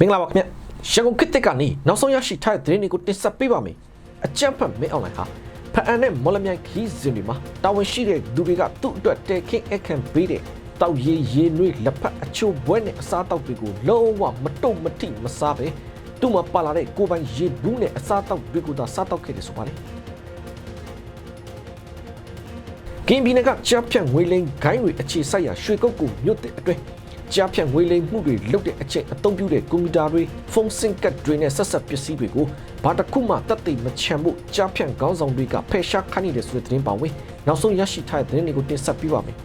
မင်္ဂလာပါခင်ဗျရန်ကုန်ခေတ်တက်ကနေနောက်ဆုံးရရှိထားတဲ့သတင်းတွေကိုတင်ဆက်ပေးပါမယ်အကြံဖတ်မင်းအွန်လိုင်းဟာဖအန်နဲ့မော်လမြိုင်ခီးစဉ်တွေမှာတာဝန်ရှိတဲ့သူတွေကသူ့အတွက်တဲခင်းအခန့်ပေးတဲ့တောက်ရည်ရည်နွေးလက်ဖက်အချို့ဘွဲနဲ့အစားတောက်တွေကိုလုံးဝမတုတ်မထိမစားပဲသူ့မှာပါလာတဲ့ကိုယ်ပိုင်ရည်ဘူးနဲ့အစားတောက်တွေကိုသာစားတောက်ခဲ့တယ်ဆိုပါလေကင်းဘီနကကြားဖြတ်ငွေလိန်ဂိုင်းတွေအခြေစိုက်ရာရွှေကုတ်ကူမြို့တဲ့အတွင်း ကြားဖြတ်ငွေလိန်မှုတွေလုပ်တဲ့အချိန်အသုံးပြုတဲ့ကွန်ပျူတာတွေဖုန်းစင်ကတ်တွေနဲ့ဆက်ဆက်ပစ္စည်းတွေကိုဘာတစ်ခုမှတက်သိမချမ်းဖို့ကြားဖြတ်ခေါင်းဆောင်တွေကဖယ်ရှားခိုင်းနေတဲ့ဆိုတဲ့သတင်းပါဝင်နောက်ဆုံးရရှိထားတဲ့သတင်းတွေကိုတင်ဆက်ပေးပါမယ်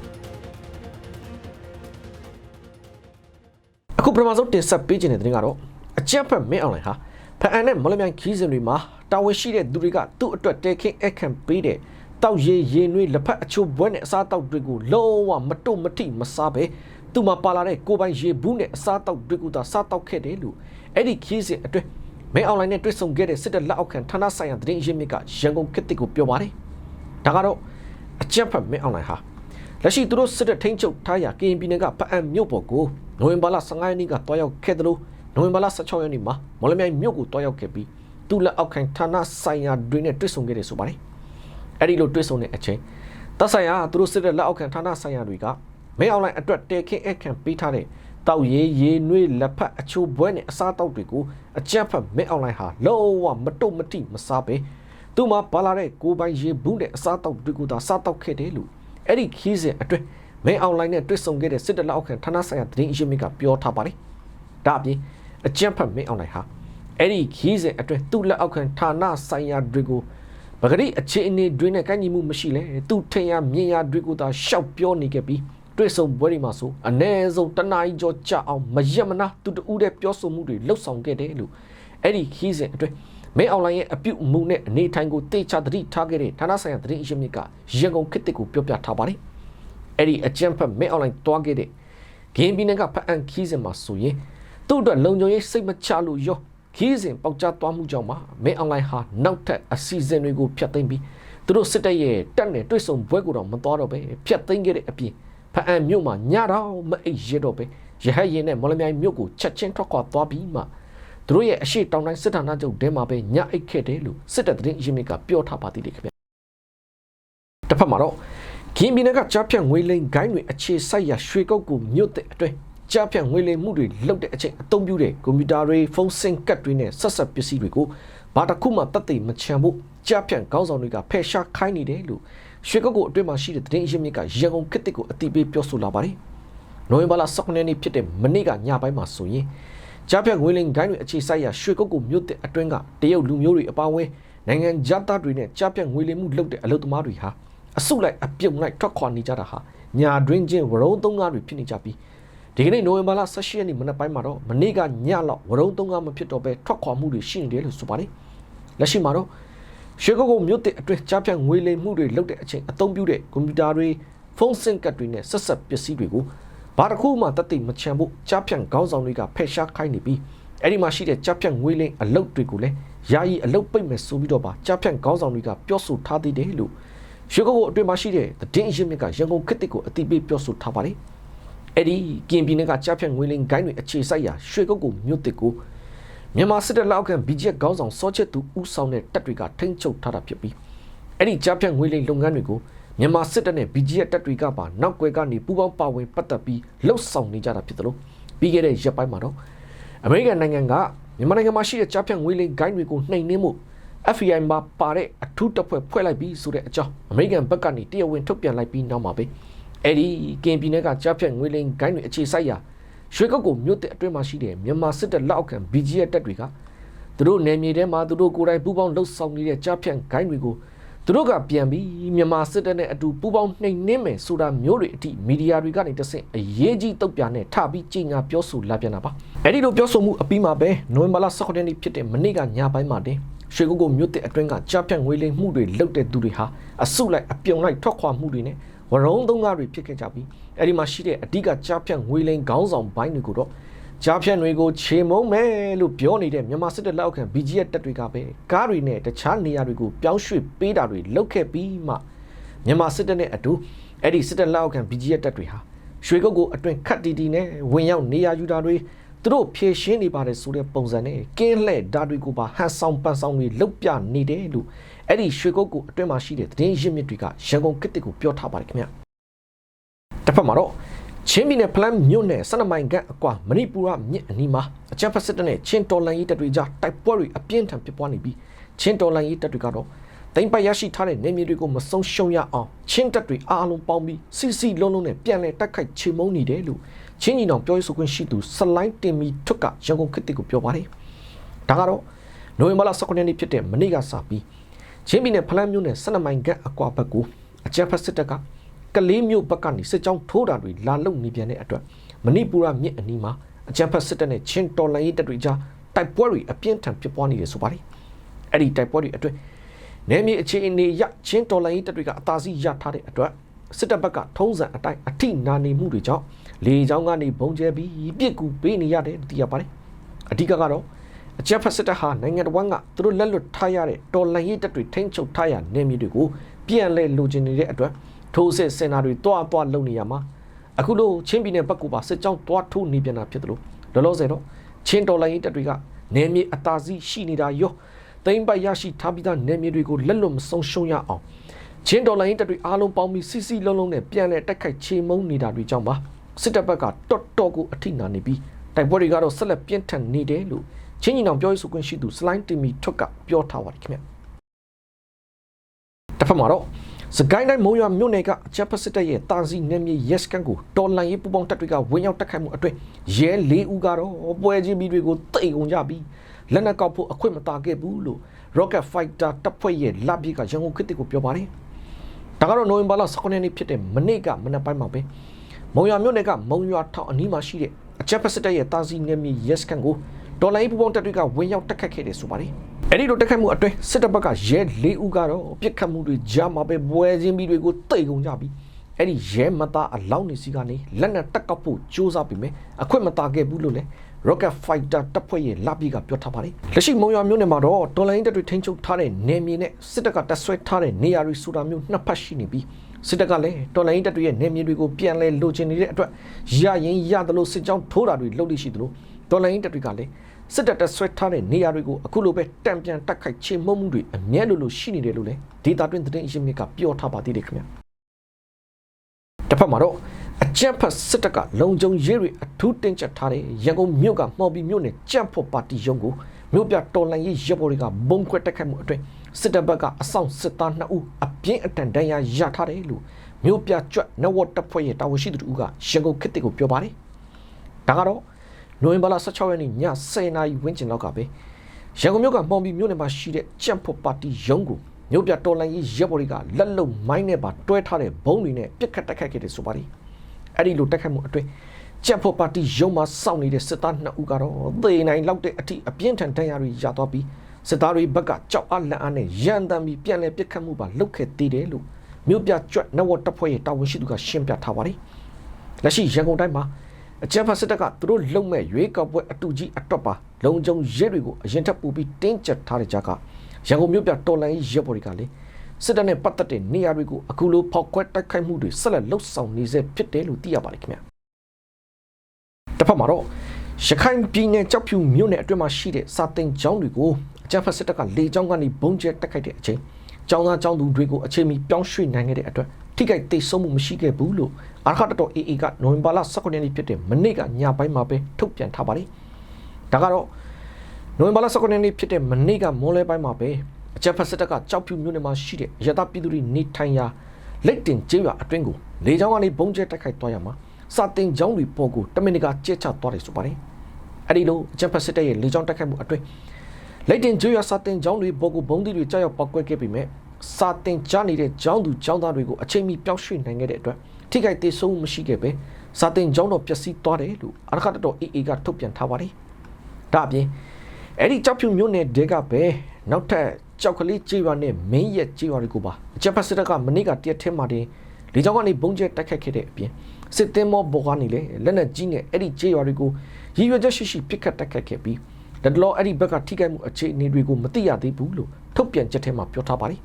အခုပထမဆုံးတင်ဆက်ပေးခြင်းတဲ့သတင်းကတော့အကြက်ဖက်မင်းအွန်လိုင်းဟာဖအန်နဲ့မော်လမြိုင်ခီးစဉ်တွေမှာတာဝန်ရှိတဲ့သူတွေကသူ့အတွက်တဲခင်းအခန့်ပေးတဲ့တောက်ရည်ရည်နွေးလက်ဖက်အချို့ဘွဲနဲ့အစားတောက်တွေကိုလုံးဝမတုတ်မထိမစားပဲ သူ့မှာပါလာတဲ့ကိုယ်ပိုင်ရေဘူးနဲ့အစားတောက်တွေကိုသာစားတောက်ခဲ့တယ်လို့အဲ့ဒီခီးစဉ်အတွင်းမင်းအွန်လိုင်းနဲ့တွေ့ဆုံခဲ့တဲ့စစ်တပ်လက်အောက်ခံဌာနဆိုင်ရာသတင်းရင်းမြစ်ကရန်ကုန်ခေတ်တစ်ကိုပြောပါတယ်ဒါကတော့အကြက်ဖက်မင်းအွန်လိုင်းဟာလက်ရှိသူတို့စစ်တပ်ထိန်းချုပ်ထားရာကရင်ပြည်နယ်ကဖအံမြို့ပေါ်ကိုနိုဝင်ဘာလ15ရက်နေ့ကတွားရောက်ခဲ့တယ်လို့နိုဝင်ဘာလ16ရက်နေ့မှာမော်လမြိုင်မြို့ကိုတွားရောက်ခဲ့ပြီးသူ့လက်အောက်ခံဌာနဆိုင်ရာတွေနဲ့တွေ့ဆုံခဲ့တယ်ဆိုပါတယ်အဲ့ဒီလိုတွေ့ဆုံတဲ့အချိန်သက်ဆိုင်ရာသူတို့စစ်တပ်လက်အောက်ခံဌာနဆိုင်ရာတွေက မင်းအွန်လိုင်းအတွက်တဲခင်းအခန့်ပေးထားတဲ့တောက်ရေးရေးနွေးလက်ဖက်အချိုးဘွဲနဲ့အစားတောက်တွေကိုအကြက်ဖက်မင်းအွန်လိုင်းဟာလုံးဝမတုတ်မတိမစားပဲသူ့မှာပါလာတဲ့ကိုယ်ပိုင်ရေဘူးနဲ့အစားတောက်တွေကိုသာစားတောက်ခဲ့တယ်လို့အဲ့ဒီခီးစဉ်အတွင်းမင်းအွန်လိုင်းနဲ့တွေ့ဆုံခဲ့တဲ့စစ်တပ်လက်အောက်ခံဌာနဆိုင်ရာသတင်းအရင်းမြစ်ကပြောထားပါတယ်ဒါအပြင်အကြက်ဖက်မင်းအွန်လိုင်းဟာအဲ့ဒီခီးစဉ်အတွင်းသူ့လက်အောက်ခံဌာနဆိုင်ရာတွေကိုပဂရိအခြေအနေတွေနဲ့ကိုင်းညီမှုမရှိလဲသူ့ထင်ရမြင်ရတွေကိုသာရှောက်ပြောနေခဲ့ပြီး တွေ့ဆုံပွဲတွေမှာဆိုအ ਨੇ ဆုံးတနားကြီးကြောကြအောင်မရက်မနာသူတူတဲ့ပြောဆိုမှုတွေလှုပ်ဆောင်ခဲ့တယ်လို့အဲ့ဒီခီးစဉ်အတွင်းမင်းအွန်လိုင်းရဲ့အပြုအမူနဲ့အနေထိုင်ကိုတေချာသတိထားခဲ့တဲ့ဌာနဆိုင်ရာသတင်းအရင်းမြစ်ကရန်ကုန်ခေတ်တစ်ကိုပြောပြထားပါတယ်အဲ့ဒီအကြံဖက်မင်းအွန်လိုင်းတွားခဲ့တဲ့ဂင်းဘီနကဖအန်ခီးစဉ်မှာဆိုရင်သူ့အတွက်လုံခြုံရေးစိတ်မချလို့ရောခီးစဉ်ပေါက်ကြားသွားမှုကြောင့်မှမင်းအွန်လိုင်းဟာနောက်ထပ်အစီအစဉ်တွေကိုဖျက်သိမ်းပြီးသူတို့စစ်တပ်ရဲ့တက်နဲ့တွေ့ဆုံပွဲကိုတော့မတော်တော့ပဲဖျက်သိမ်းခဲ့တဲ့အပြင် ဖအံမြို့မှာညတော့မအိပ်ရတော့ပဲရဟတ်ရင်နဲ့မော်လမြိုင်မြို့ကိုချက်ချင်းထွက်ခွာသွားပြီးမှသူတို့ရဲ့အရှိတောင်တိုင်းစစ်ဌာနချုပ်တဲမှာပဲညအိတ်ခဲ့တယ်လို့စစ်တပ်သတင်းရင်းမြစ်ကပြောထားပါသေးတယ်ခင်ဗျတစ်ဖက်မှာတော့ခင်းပြည်နယ်ကကြားဖြတ်ငွေလိမ်ဂိုင်းတွေအခြေစိုက်ရာရွှေကုတ်ကူမြို့တဲ့အတွင်းကြားဖြတ်ငွေလိမ်မှုတွေလုပ်တဲ့အချိန်အသုံးပြုတဲ့ကွန်ပျူတာတွေဖုန်းစင်ကတ်တွေနဲ့ဆက်ဆက်ပစ္စည်းတွေကိုဘာတစ်ခုမှတတ်သိမချမ်းဖို့ ကြားဖြတ်ခေါင်းဆောင်တွေကဖယ်ရှားခိုင်းနေတယ်လို့ရွှေကုတ်ကိုအတွင်းမှာရှိတဲ့သတင်းရင်းမြစ်ကရန်ကုန်ခေတ်တစ်ကိုအတိပေးပြောဆိုလာပါတယ်နိုဝင်ဘာလ19ရက်နေ့ဖြစ်တဲ့မနေ့ကညပိုင်းမှာဆိုရင်ကြားဖြတ်ငွေလိမ်ဂိုင်းတွေအခြေစိုက်ရာရွှေကုတ်ကိုမြို့တဲ့အတွင်းကတရုတ်လူမျိုးတွေအပါအဝင်နိုင်ငံသားတွေနဲ့ကြားဖြတ်ငွေလိမ်မှုလုပ်တဲ့အလုပ်သမားတွေဟာအစုလိုက်အပြုံလိုက်ထွက်ခွာနေကြတာဟာညာတွင်းချင်းဝရုံးသုံးကားတွေဖြစ်နေကြပြီးဒီကနေ့နိုဝင်ဘာလ18ရက်နေ့မနက်ပိုင်းမှာတော့မနေ့ကညလောက်ဝရုံးသုံးကားမဖြစ်တော့ပဲထွက်ခွာမှုတွေရှိနေတယ်လို့ဆိုပါတယ်လက်ရှိမှာတော့ ရွှေကုတ်ကိုမြို့တဲ့အတွင်းကြားဖြတ်ငွေလိမ်မှုတွေလုပ်တဲ့အချိန်အသုံးပြုတဲ့ကွန်ပျူတာတွေဖုန်းစင်ကတ်တွေနဲ့ဆက်ဆက်ပစ္စည်းတွေကိုဘာတစ်ခုမှတတ်သိမချမ်းဖို့ကြားဖြတ်ခေါင်းဆောင်တွေကဖယ်ရှားခိုင်းနေပြီးအဲ့ဒီမှာရှိတဲ့ကြားဖြတ်ငွေလိမ်အလုပ်တွေကိုလည်းယာယီအလုပ်ပိတ်မယ်ဆိုပြီးတော့ပါကြားဖြတ်ခေါင်းဆောင်တွေကပြောဆိုထားသေးတယ်လို့ရွှေကုတ်ကိုအတွင်းမှာရှိတဲ့သတင်းအရင်းမြစ်ကရန်ကုန်ခေတ်တစ်ကိုအတိပေးပြောဆိုထားပါတယ်အဲ့ဒီကင်ပြည်နယ်ကကြားဖြတ်ငွေလိမ်ဂိုင်းတွေအခြေစိုက်ရာရွှေကုတ်ကိုမြို့တစ်ကို မြန်မာစစ်တပ်လက်အောက်ခံ BJP ခေါင်းဆောင်စောချက်သူဦးဆောင်တဲ့တပ်တွေကထိန်းချုပ်ထားတာဖြစ်ပြီးအဲ့ဒီကြားဖြတ်ငွေလိမ်လုပ်ငန်းတွေကိုမြန်မာစစ်တပ်နဲ့ BJP တပ်တွေကပါနောက်ွယ်ကနေပူးပေါင်းပါဝင်ပတ်သက်ပြီးလှုပ်ဆောင်နေကြတာဖြစ်တယ်လို့ပြီးခဲ့တဲ့ရက်ပိုင်းမှာတော့အမေရိကန်နိုင်ငံကမြန်မာနိုင်ငံမှာရှိတဲ့ကြားဖြတ်ငွေလိမ်ဂိုင်းတွေကိုနှိမ်နင်းမှု FBI မှာပါတဲ့အထူးတပ်ဖွဲ့ဖွဲ့လိုက်ပြီးဆိုတဲ့အကြောင်းအမေရိကန်ဘက်ကနေတရားဝင်ထုတ်ပြန်လိုက်ပြီးနောက်မှာပဲအဲ့ဒီကင်ပြည်နယ်ကကြားဖြတ်ငွေလိမ်ဂိုင်းတွေအခြေစိုက်ရာ ရွှေကုတ်ကိုမြို့တဲ့အတွင်းမှာရှိတဲ့မြန်မာစစ်တပ်လက်အောက်ခံ BGF တပ်တွေကသူတို့နယ်မြေထဲမှာသူတို့ကိုယ်တိုင်ပူးပေါင်းလှုပ်ဆောင်နေတဲ့ကြားဖြတ်ဂိုင်းတွေကိုသူတို့ကပြန်ပြီးမြန်မာစစ်တပ်နဲ့အတူပူးပေါင်းနှိမ်နင်းမယ်ဆိုတာမျိုးတွေအထိမီဒီယာတွေကနေတဆင့်အရေးကြီးတုတ်ပြန်နဲ့ထပြီးကြီးညာပြောဆိုလာပြန်တာပါအဲ့ဒီလိုပြောဆိုမှုအပြီးမှာပဲနိုဝင်ဘာလ16ရက်နေ့ဖြစ်တဲ့မနေ့ကညပိုင်းမှာတင်ရွှေကုတ်ကိုမြို့တဲ့အတွင်းကကြားဖြတ်ငွေလိမ်မှုတွေလုပ်တဲ့သူတွေဟာအစုလိုက်အပြုံလိုက်ထွက်ခွာမှုတွေနဲ့ ဝရုံးသုံးကားတွေဖြစ်ခဲ့ကြပြီးအဲ့ဒီမှာရှိတဲ့အဓိကကြားဖြတ်ငွေလိမ်ခေါင်းဆောင်ဘိုင်းတွေကိုတော့ကြားဖြတ်တွေကိုခြေမုံမယ်လို့ပြောနေတဲ့မြန်မာစစ်တပ်လက်အောက်ခံ BGF တပ်တွေကပဲကားတွေနဲ့တခြားနေရာတွေကိုပြောင်းရွှေ့ပေးတာတွေလုပ်ခဲ့ပြီးမှမြန်မာစစ်တပ်နဲ့အတူအဲ့ဒီစစ်တပ်လက်အောက်ခံ BGF တပ်တွေဟာရွှေကုတ်ကိုအတွင်ခတ်တီတီနဲ့ဝင်ရောက်နေရာယူတာတွေသူတို့ဖြည့်ရှင်းနေပါတယ်ဆိုတဲ့ပုံစံနဲ့ကင်းလှဲ့ဓာတ်တွေကိုပါဟန်ဆောင်ပန်ဆောင်တွေလုတ်ပြနေတယ်လို့ အဲ့ဒီရွှေကုတ်ကိုအတွင်းမှာရှိတဲ့သတင်းရင်းမြစ်တွေကရန်ကုန်ကစ်တစ်ကိုပြောထားပါတယ်ခင်ဗျတစ်ဖက်မှာတော့ချင်းပြည်နယ်ဖလမ်မြို့နယ်ဆနမိုင်ကအကွာမဏိပူရမြစ်အနီးမှာအကြမ်းဖက်စစ်တပ်နဲ့ချင်းတော်လန်ရေးတပ်တွေကြားတိုက်ပွဲတွေအပြင်းထန်ဖြစ်ပွားနေပြီးချင်းတော်လန်ရေးတပ်တွေကတော့တိမ့်ပိုက်ရရှိထားတဲ့နေမြေတွေကိုမဆုံးရှုံးရအောင်ချင်းတပ်တွေအားလုံးပေါင်းပြီးစီစီလုံးလုံးနဲ့ပြန်လည်တိုက်ခိုက်ချေမှုန်းနေတယ်လို့ချင်းကြီးနောင်ပြောရေးဆိုခွင့်ရှိသူဆလိုင်းတင်မီထွတ်ကရန်ကုန်ခေတ်ကိုပြောပါတယ်။ဒါကတော့နိုဝင်ဘာလ19ရက်နေ့ဖြစ်တဲ့မနေ့ကစပြီး ချင်းပြည်နယ်ဖလန်းမြို့နယ်ဆနမိုင်ကအကွာဘက်ကိုအကြမ်းဖက်စစ်တပ်ကကလေးမျိုးဘက်ကနေစစ်ကြောင်းထိုးတာတွေလာလုံနေပြန်တဲ့အတွက်မဏိပူရမြစ်အနီးမှာအကြမ်းဖက်စစ်တပ်နဲ့ချင်းတော်လှန်ရေးတပ်တွေကြားတိုက်ပွဲတွေအပြင်းထန်ဖြစ်ပွားနေတယ်ဆိုပါတယ်။အဲ့ဒီတိုက်ပွဲတွေအတွင်းနယ်မြေအခြေအနေရချင်းတော်လိုင်းတပ်တွေကအသာစီးရထားတဲ့အတွက်စစ်တပ်ဘက်ကထုံးစံအတိုင်းအထိနာနေမှုတွေကြောင့်လေကြောင်းကနေဘုံကျဲပြီးပြစ်ကူပေးနေရတယ်သိရပါတယ်အဓိကကတော့ အကြက်ဖက်စစ်တပ်ဟာနိုင်ငံတော်ကသူတို့လက်လွတ်ထားရတဲ့တော်လိုင်းရေးတပ်တွေထိန်းချုပ်ထားရနယ်မြေတွေကိုပြန်လဲလိုချင်နေတဲ့အတွက်ထိုးစစ်စင်တာတွေတွားတွားလုပ်နေရမှာအခုလိုချင်းပြည်နယ်ဘက်ကပါစစ်ကြောင်းတွားထိုးနေပြန်တာဖြစ်တယ်လို့လောလောဆယ်တော့ချင်းတော်လိုင်းရေးတပ်တွေကနေမြေအသာစီးရှိနေတာရောသိမ့်ပိုက်ရရှိထားပြီးသားနယ်မြေတွေကိုလက်လွတ်မဆုံးရှုံးရအောင်ချင်းဒေါ်လာရင်းတပ်တွေအားလုံးပေါင်းပြီးစီစီလုံးလုံးနဲ့ပြန်လဲတိုက်ခိုက်ချေမှုန်းနေတာတွေကြောင့်ပါစစ်တပ်ဘက်ကတော်တော်ကိုအထိနာနေပြီးတိုက်ပွဲတွေကတော့ဆက်လက်ပြင်းထန်နေတယ်လို့ ချင်းညီနောင်ပြောရေးဆိုခွင့်ရှိသူစလိုင်းတီမီထွတ်ကပြောထားပါတယ်ခင်ဗျတစ်ဖက်မှာတော့စကိုင်းတိုင်းမုံရွာမြို့နယ်ကအချက်ဖက်စစ်တပ်ရဲ့တာစီနယ်မြေရက်စကန်ကိုတော်လန်ရေးပူပေါင်းတပ်တွေကဝင်ရောက်တိုက်ခိုက်မှုအတွင်းရဲ၄ဦးကတော့ပွဲချင်းပြီးတွေကိုတိတ်ကုန်ကြပြီးလက်နက်ကောက်ဖို့အခွင့်မတာခဲ့ဘူးလို့ Rocket Fighter တပ်ဖွဲ့ရဲ့လက်ပြကရန်ကုန်ခေတ်ကိုပြောပါတယ်။ဒါကတော့နိုဝင်ဘာလ19ရက်နေ့ဖြစ်တဲ့မနေ့ကမနက်ပိုင်းမှာပဲမုံရွာမြို့နယ်ကမုံရွာထောင်အနီးမှာရှိတဲ့အချက်ဖက်စစ်တပ်ရဲ့တာစီနယ်မြေရက်စကန်ကို ဒေါ်လာရေးပူပေါင်းတပ်တွေကဝင်ရောက်တိုက်ခတ်ခဲ့တယ်ဆိုပါတယ်။အဲ့ဒီလိုတိုက်ခတ်မှုအတွင်းစစ်တပ်ဘက်ကရဲ၄ဦးကတော့ပြစ်ခတ်မှုတွေကြားမှာပဲပွဲချင်းပြီးတွေကိုတိတ်ကုန်ကြပြီးအဲ့ဒီရဲမသားအလောင်းနေစီကနေလက်နက်တက်ကောက်ဖို့ကြိုးစားပြီးမြဲအခွင့်မတာခဲ့ဘူးလို့လည်း Rocket Fighter တပ်ဖွဲ့ရဲ့လာပြီးကပြောထားပါတယ်လက်ရှိမုံရွာမြို့နယ်မှာတော့တော်လိုင်းတပ်တွေထိန်းချုပ်ထားတဲ့နယ်မြေနဲ့စစ်တပ်ကတပ်ဆွဲထားတဲ့နေရာတွေဆိုတာမျိုးနှစ်ဖက်ရှိနေပြီးစစ်တပ်ကလည်းတော်လိုင်းတပ်တွေရဲ့နယ်မြေတွေကိုပြန်လဲလိုချင်နေတဲ့အတွက်ရရင်ရတယ်လို့စစ်ကြောင်းထိုးတာတွေလုပ်လို့ရှိသလို တော်လိုင်းတပ်တွေကလည်းစစ်တပ်တပ်ဆွဲထားတဲ့နေရာတွေကိုအခုလိုပဲတံပြန်တက်ခိုက်ချေမှုမှုတွေအမြဲလိုလိုရှိနေတယ်လို့လည်းဒေတာတွင်သတင်းအရင်းမြစ်ကပြောထားပါသေးတယ်ခင်ဗျာတစ်ဖက်မှာတော့အကြမ်းဖက်စစ်တပ်ကလုံခြုံရေးတွေအထူးတင်းကျပ်ထားတဲ့ရန်ကုန်မြို့ကမှော်ပြီးမြို့နယ်ကြက်ဖို့ပါတီရုံးကိုမြို့ပြတော်လှန်ရေးရပ်ဘော်တွေကဘုံခွဲတက်ခတ်မှုအတွင်းစစ်တပ်ဘက်ကအဆောင်စစ်သား2ဦးအပြင်းအထန်ဒဏ်ရာရထားတယ်လို့မြို့ပြကြွက်နဝတ်တပ်ဖွဲ့ရဲ့တာဝန်ရှိသူတို့ကရန်ကုန်ခေတ်ကိုပြောပါတယ်။ဒါကတော့ နိုဝင်ဘာလ16ရက်နေ့ည10:00နာရီဝန်းကျင်လောက်ကပဲရန်ကုန်မြို့ကမှော်ပြီးမြို့နယ်မှာရှိတဲ့ကြက်ဖို့ပါတီရုံးကိုမြို့ပြတော်လှန်ရေးရပ်ဘော်တွေကလက်လုံမိုင်းနဲ့ပါတွဲထားတဲ့ဘုံတွေနဲ့ပြစ်ခတ်တက်ခတ်ခဲ့တယ်ဆိုပါတယ်။အဲ့ဒီလိုတက်ခတ်မှုအတွင်းကြက်ဖို့ပါတီရုံးမှာစောင့်နေတဲ့စစ်သား2ဦးကတော့သေနိုင်လောက်တဲ့အထိအပြင်းထန်ဒဏ်ရာတွေရသွားပြီးစစ်သားတွေဘက်ကကြောက်အားလန့်အားနဲ့ရန်တမ်းပြီးပြန်လည်ပစ်ခတ်မှုပါလုပ်ခဲ့သေးတယ်လို့မြို့ပြကျွတ်နဝတ်တပ်ဖွဲ့ရဲ့တာဝန်ရှိသူကရှင်းပြထားပါတယ်။လက်ရှိရန်ကုန်တိုင်းမှာ အကြမ်းဖက်စစ်တပ်ကသူတို့လုံမဲ့ရွေးကောက်ပွဲအတူကြီးအတော့ပါလုံခြုံရဲတွေကိုအရင်ထပ်ပူပြီးတင်းကျပ်ထားတဲ့ကြားကရန်ကုန်မြို့ပြတော်လန်ရေးရဲဘော်တွေကလည်းစစ်တပ်နဲ့ပတ်သက်တဲ့နေရာတွေကိုအခုလိုဖောက်ခွဲတိုက်ခိုက်မှုတွေဆက်လက်လှုပ်ဆောင်နေစေဖြစ်တယ်လို့သိရပါတယ်ခင်ဗျာတစ်ဖက်မှာတော့ရခိုင်ပြည်နယ်ကြောက်ဖြူမြို့နယ်အတွင်းမှာရှိတဲ့စာတင်ကျောင်းတွေကိုအကြမ်းဖက်စစ်တပ်ကလေကြောင်းကနေဘုံကျဲတိုက်ခိုက်တဲ့အချိန်ကျောင်းသားကျောင်းသူတွေကိုအချိန်မီပြောင်းရွှေ့နိုင်ခဲ့တဲ့အတွက် ထိခိုက်ဒေဆုံးမှုမရှိခဲ့ဘူးလို့အာခတ်တော် AA ကနိုဝင်ဘာလ19ရက်နေ့ဖြစ်တဲ့မနေ့ကညပိုင်းမှာပဲထုတ်ပြန်ထားပါတယ်ဒါကတော့နိုဝင်ဘာလ19ရက်နေ့ဖြစ်တဲ့မနေ့ကမိုးလဲပိုင်းမှာပဲအကြမ်းဖက်စစ်တပ်ကကြောက်ဖြူမြို့နယ်မှာရှိတဲ့ရတပြည်သူတွေနေထိုင်ရာလက်တင်ကျေးရွာအတွင်းကိုလေကြောင်းကနေဘုံကျဲတိုက်ခိုက်သွားရမှာစာတင်ကျောင်းတွေပေါ်ကိုတမင်တကာကျဲချသွားတယ်ဆိုပါတယ်။အဲဒီလိုအကြမ်းဖက်စစ်တပ်ရဲ့လေကြောင်းတိုက်ခိုက်မှုအတွင်းလက်တင်ကျေးရွာစာတင်ကျောင်းတွေပေါ်ကိုဘုံသီးတွေကြောက်ရောက်ပောက်ကွဲခဲ့ပေမဲ့ စာတင်ကြားနေတဲ့ကျောင်းသူကျောင်းသားတွေကိုအချိန်မီပျောက်ရွှေ့နိုင်ခဲ့တဲ့အတွက်ထိခိုက်သေးဆုံးမရှိခဲ့ပဲစာတင်ကျောင်းတော်ပျက်စီးသွားတယ်လို့အရခတ်တော် AA ကထုတ်ပြန်ထားပါတယ်။ဒါအပြင်အဲ့ဒီကြောက်ဖြူမြို့နယ်တဲကပဲနောက်ထပ်ကြောက်ကလေးကြေးရွာနဲ့မင်းရက်ကြေးရွာတွေကိုပါအချက်ဖက်စစ်တပ်ကမနေ့ကတရက်ထဲမှာတင်လေကြောင်းကနေဘုံကျဲတိုက်ခတ်ခဲ့တဲ့အပြင်စစ်သည်မောဘောကနေလေလက်နက်ကြီးနဲ့အဲ့ဒီကြေးရွာတွေကိုရည်ရွယ်ချက်ရှိရှိပစ်ခတ်တိုက်ခတ်ခဲ့ပြီးလက်တော်အဲ့ဒီဘက်ကထိခိုက်မှုအခြေအနေတွေကိုမသိရသေးဘူးလို့ထုတ်ပြန်ချက်ထဲမှာပြောထားပါတယ်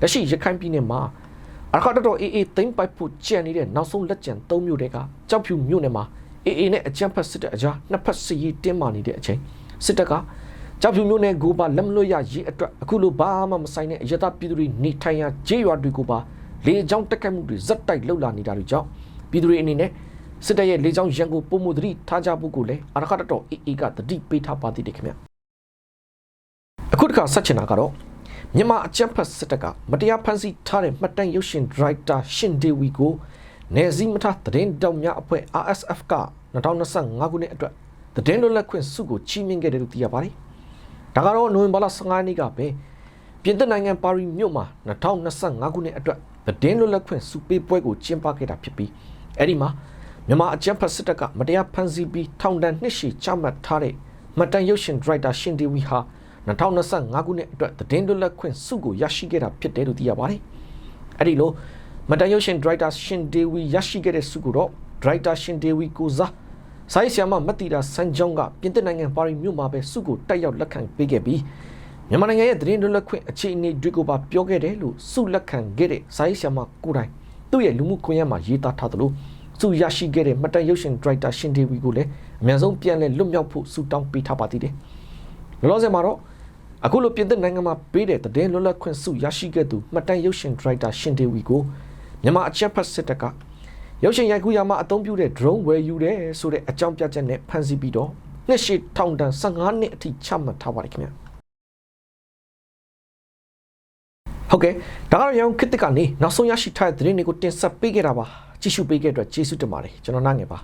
လက်ရှိရခိုင်ပြည်နယ်မှာအခါတော်အေးအေးသိမ့်ပိုက်ဖို့ကြံနေတဲ့နောက်ဆုံးလက်ကျန်၃မြို့တဲကကြောက်ဖြူမြို့နယ်မှာအေအေနဲ့အကြမ်းဖက်စစ်တပ်အကြားနှစ်ဖက်စစ်ရေးတင်းမာနေတဲ့အချိန်စစ်တပ်ကကြောက်ဖြူမျိုးနဲ့ဂိုပါလက်မလွတ်ရရေးအတွက်အခုလိုဘာမှမဆိုင်တဲ့အရတာပြည်သူတွေနေထိုင်ရာဂျေးရွာတွေကိုပါလေကြောင်းတက်ခတ်မှုတွေဇက်တိုက်လှုပ်လာနေတာတွေကြောင့်ပြည်သူတွေအနေနဲ့စစ်တပ်ရဲ့လေကြောင်းရန်ကိုပုံမှုသတိထားကြဖို့ကိုလည်းအရခတ်တော်အေအေကသတိပေးထားပါသေးတယ်ခင်ဗျအခုတစ်ခါဆက်ချင်တာကတော့ မြန်မာအကြမ်းဖက်စစ်တပ်ကမတရားဖမ်းဆီးထားတဲ့မှတ်တမ်းရုပ်ရှင်ဒရိုက်တာရှင်ဒေဝီကိုနေစည်းမထားသတင်းတောက်များအဖွဲ့ RSF က2025ခုနှစ်အတွက်သတင်းလွတ်လပ်ခွင့်စုကိုချီးမြှင့်ခဲ့တယ်လို့သိရပါတယ်။ဒါကတော့နိုဝင်ဘာလ15ရက်နေ့ကပဲပြင်သစ်နိုင်ငံပါရီမြို့မှာ2025ခုနှစ်အတွက်သတင်းလွတ်လပ်ခွင့်စုပေးပွဲကိုကျင်းပခဲ့တာဖြစ်ပြီးအဲ့ဒီမှာမြန်မာအကြမ်းဖက်စစ်တပ်ကမတရားဖမ်းဆီးပြီးထောင်ဒဏ်နှစ်ရှည်ချမှတ်ထားတဲ့မှတ်တမ်းရုပ်ရှင်ဒရိုက်တာရှင်ဒေဝီဟာ2025 ခုနှစ်အတွက်သတင်းလွတ်လပ်ခွင့်စုကိုရရှိခဲ့တာဖြစ်တယ်လို့သိရပါတယ်။အဲ့ဒီလိုမတန်ရုပ်ရှင်ဒရိုက်တာရှင်ဒေဝီရရှိခဲ့တဲ့စုကိုတော့ဒရိုက်တာရှင်ဒေဝီကိုစားဆိုင်းဆီယမမတ်တီတာဆန်ဂျုံကပြင်သစ်နိုင်ငံပါရီမြို့မှာပဲစုကိုတက်ရောက်လက်ခံပေးခဲ့ပြီးမြန်မာနိုင်ငံရဲ့သတင်းလွတ်လပ်ခွင့်အခြေအနေတွေကိုပါပြောခဲ့တယ်လို့စုလက်ခံခဲ့တဲ့ဆိုင်းဆီယမကိုတိုင်သူ့ရဲ့လူမှုကွန်ရက်မှာရေးသားထားသလိုစုရရှိခဲ့တဲ့မတန်ရုပ်ရှင်ဒရိုက်တာရှင်ဒေဝီကိုလည်းအများဆုံးပြန်လည်လွတ်မြောက်ဖို့ဆုတောင်းပေးထားပါသေးတယ်။လောလောဆယ်မှာတော့ အခုလိုပြင်သစ်နိုင်ငံမှာပေးတဲ့သတင်းလွတ်လပ်ခွင့်စုရရှိခဲ့သူမှတ်တမ်းရုပ်ရှင်ဒရိုက်တာရှင်ဒေဝီကိုမြန်မာအချက်ဖက်စစ်တပ်ကရုပ်ရှင်ရိုက်ကူးရမှာအသုံးပြုတဲ့ drone ဝယ်ယူတယ်ဆိုတဲ့အကြောင်းပြချက်နဲ့ဖမ်းဆီးပြီးတော့နှစ်ရှည်ထောင်ဒဏ်15နှစ်အထိချမှတ်ထားပါတယ်ခင်ဗျာဟုတ်ကဲ့ဒါကတော့ရောင်ခစ်တစ်ကနေနောက်ဆုံးရရှိထားတဲ့သတင်းတွေကိုတင်ဆက်ပေးခဲ့တာပါကြည့်ရှုပေးခဲ့တဲ့အတွက်ကျေးဇူးတင်ပါတယ်ကျွန်တော်နားငယ်ပါ